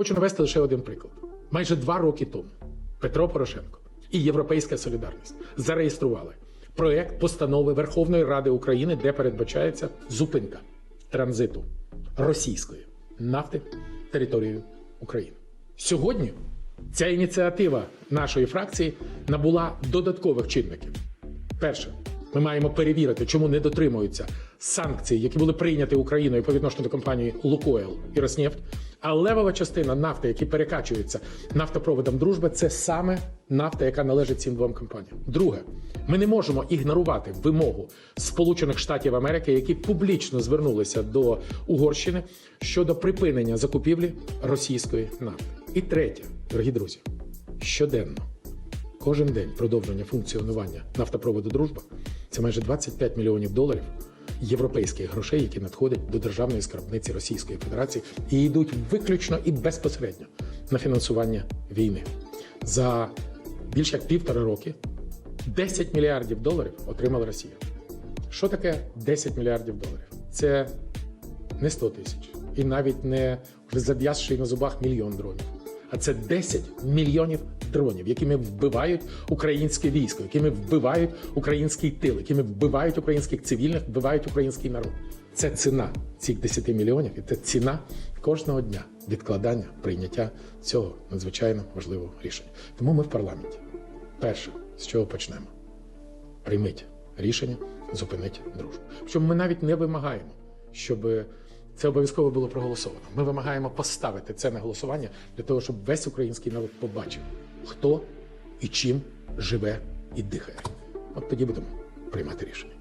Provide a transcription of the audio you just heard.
Хочу навести лише один приклад. Майже два роки тому Петро Порошенко і Європейська Солідарність зареєстрували проект постанови Верховної Ради України, де передбачається зупинка транзиту російської нафти територією України. Сьогодні ця ініціатива нашої фракції набула додаткових чинників. Перше, ми маємо перевірити, чому не дотримуються санкцій, які були прийняті Україною по відношенню до компанії Лукойл і Роснефть. А левова частина нафти, які перекачуються нафтопроводом дружби, це саме нафта, яка належить цим двом компаніям. Друге, ми не можемо ігнорувати вимогу Сполучених Штатів Америки, які публічно звернулися до Угорщини щодо припинення закупівлі російської нафти. І третє, дорогі друзі, щоденно Кожен день продовження функціонування нафтопроводу Дружба це майже 25 мільйонів доларів європейських грошей, які надходять до державної скарбниці Російської Федерації і йдуть виключно і безпосередньо на фінансування війни. За більш як півтора роки 10 мільярдів доларів отримала Росія. Що таке 10 мільярдів доларів? Це не 100 тисяч, і навіть не вже зав'язший на зубах мільйон дронів. А це 10 мільйонів дронів, якими вбивають українське військо, якими вбивають український тил, якими вбивають українських цивільних, вбивають український народ. Це ціна цих 10 мільйонів, і це ціна кожного дня відкладання прийняття цього надзвичайно важливого рішення. Тому ми в парламенті. Перше, з чого почнемо? прийміть рішення зупинити дружбу. Причому ми навіть не вимагаємо, щоб це обов'язково було проголосовано. Ми вимагаємо поставити це на голосування для того, щоб весь український народ побачив, хто і чим живе і дихає. От тоді будемо приймати рішення.